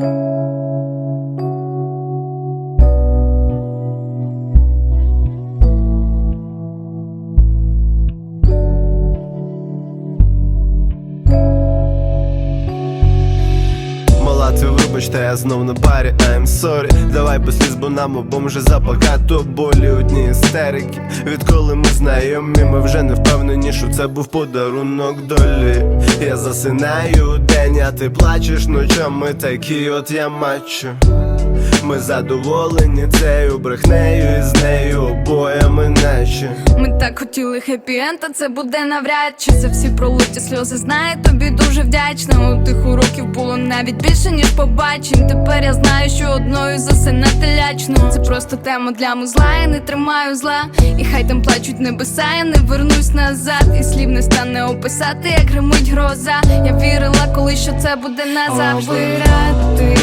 Música та я знов на парі, I'm sorry. Давай без сліз, бо нам обом вже забагато болі. Одні істерики Відколи ми знайомі, ми вже не впевнені, що це був подарунок долі. Я засинаю день, а ти плачеш ночами, такі от я мачо. Ми задоволені цією брехнею і з нею обоями наче Ми так хотіли хеппі-енд, а це буде навряд чи за всі пролиті сльози знаю, тобі дуже вдячна. У тих уроків було навіть більше, ніж побачень. Тепер я знаю, що одною засинати лячно. Це просто тема для музла, я не тримаю зла. І хай там плачуть небеса, я не вернусь назад. І слів не стане описати, як гримить гроза. Я вірила, коли що це буде назавжди. Обирати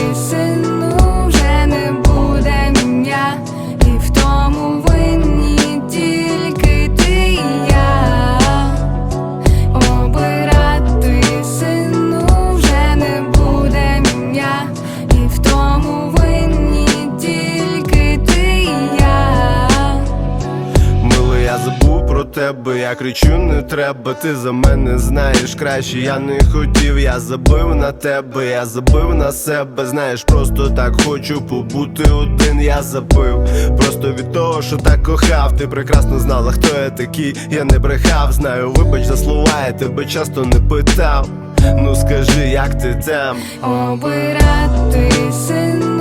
тебе, я кричу, не треба, ти за мене знаєш краще, я не хотів, я забив на тебе, я забив на себе, знаєш, просто так хочу побути один, я забив. Просто від того, що так кохав, ти прекрасно знала, хто я такий, я не брехав, знаю, вибач за слова, я тебе часто не питав. Ну скажи, як ти там? Обирати сину